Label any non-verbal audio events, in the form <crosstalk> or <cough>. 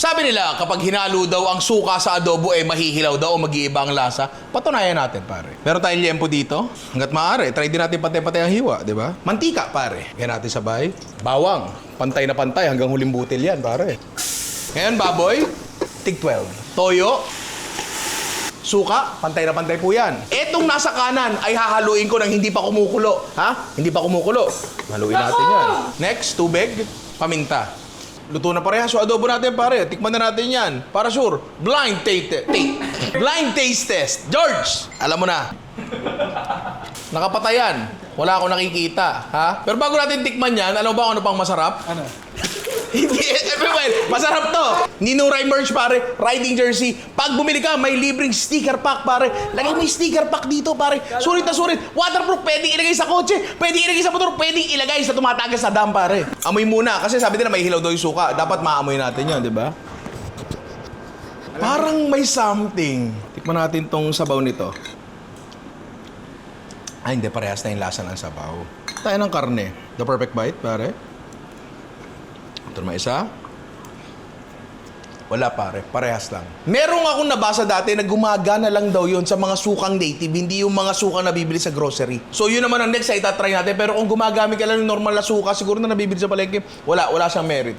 Sabi nila, kapag hinalo daw ang suka sa adobo, eh mahihilaw daw o mag-iiba ang lasa. Patunayan natin, pare. Meron tayong liempo dito. Hanggat maaari, try din natin pantay-pantay ang hiwa, di ba? Mantika, pare. Yan natin sabay. Bawang. Pantay na pantay hanggang huling butil yan, pare. Ngayon, baboy. Tig 12. Toyo. Suka, pantay na pantay po yan. Etong nasa kanan ay hahaluin ko ng hindi pa kumukulo. Ha? Hindi pa kumukulo. Haluin natin yan. Next, tubig, paminta. Luto na parehas so adobo natin pare. Tikman na natin yan. Para sure. Blind taste. taste. Blind taste test. George, alam mo na. Nakapatayan. Wala akong nakikita. Ha? Pero bago natin tikman yan, alam mo ba kung ano pang masarap? Ano? <laughs> Hindi, everyone, Ninuray merch pare, riding jersey. Pag bumili ka, may libreng sticker pack pare. Lagay mo sticker pack dito pare. Sulit na sulit. Waterproof, pwedeng ilagay sa kotse, pwedeng ilagay sa motor, pwedeng ilagay sa tumatagas sa dam pare. Amoy muna, kasi sabi nila may hilaw daw yung suka. Dapat maamoy natin yun, di ba? Parang may something. Tikman natin tong sabaw nito. Ay, hindi. Parehas na yung lasa ng sabaw. Tayo ng karne. The perfect bite, pare. Ito naman isa. Wala pare, parehas lang. Merong akong nabasa dati na gumagana lang daw yon sa mga sukang native, hindi yung mga sukang nabibili sa grocery. So yun naman ang next ay itatry natin. Pero kung gumagamit ka lang ng normal na suka, siguro na nabibili sa palengke, wala, wala siyang merit.